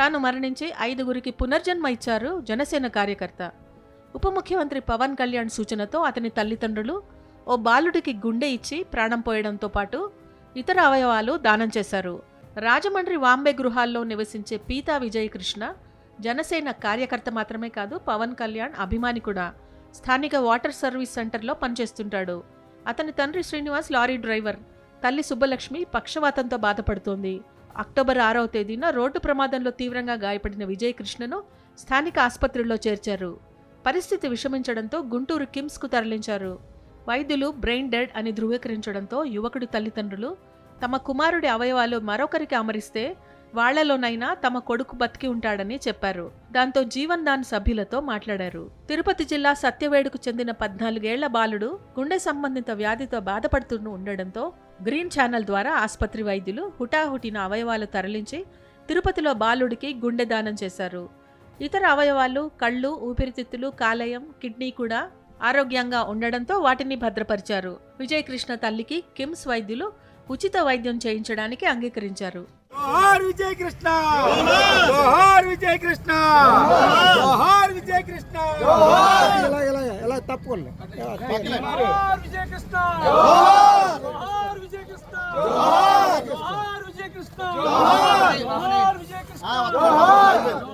తాను మరణించి ఐదుగురికి పునర్జన్మ ఇచ్చారు జనసేన కార్యకర్త. ఉప ముఖ్యమంత్రి పవన్ కళ్యాణ్ సూచనతో అతని తల్లిదండ్రులు ఓ బాలుడికి గుండె ఇచ్చి ప్రాణం పోయడంతో పాటు ఇతర అవయవాలు దానం చేశారు. రాజమండ్రి వాంబే గృహాల్లో నివసించే పీతా విజయకృష్ణ జనసేన కార్యకర్త మాత్రమే కాదు పవన్ కళ్యాణ్ అభిమాని కూడా. స్థానిక వాటర్ సర్వీస్ సెంటర్లో పనిచేస్తుంటాడు. అతని తండ్రి శ్రీనివాస్ లారీ డ్రైవర్. తల్లి సుబ్బలక్ష్మి పక్షవాతంతో బాధపడుతోంది. అక్టోబర్ ఆరవ తేదీన రోడ్డు ప్రమాదంలో తీవ్రంగా గాయపడిన విజయకృష్ణను స్థానిక ఆసుపత్రిలో చేర్చారు. పరిస్థితి విషమించడంతో గుంటూరు కిమ్స్కు తరలించారు. వైద్యులు బ్రెయిన్ డెడ్ అని ధృవీకరించడంతో యువకుడి తల్లిదండ్రులు తమ కుమారుడి అవయవాలు మరొకరికి అమరిస్తే వాళ్ళలోనైనా తమ కొడుకు బతికి ఉంటాడని చెప్పారు. దాంతో జీవన్ దాన్ సభ్యులతో మాట్లాడారు. తిరుపతి జిల్లా సత్యవేడుకు చెందిన పద్నాలుగేళ్ళ బాలుడు గుండె సంబంధిత వ్యాధితో బాధపడుతూ ఉండడంతో గ్రీన్ ఛానల్ ద్వారా ఆసుపత్రి వైద్యులు హుటాహుటిన అవయవాలు తరలించి తిరుపతిలో బాలుడికి గుండె దానం చేశారు. ఇతర అవయవాలు కళ్ళు ఊపిరితిత్తులు కాలేయం కిడ్నీ కూడా ఆరోగ్యంగా ఉండడంతో వాటిని భద్రపరిచారు. విజయకృష్ణ తల్లికి కిమ్స్ వైద్యులు ఉచిత వైద్యం చేయించడానికి అంగీకరించారు. 아, 왔다.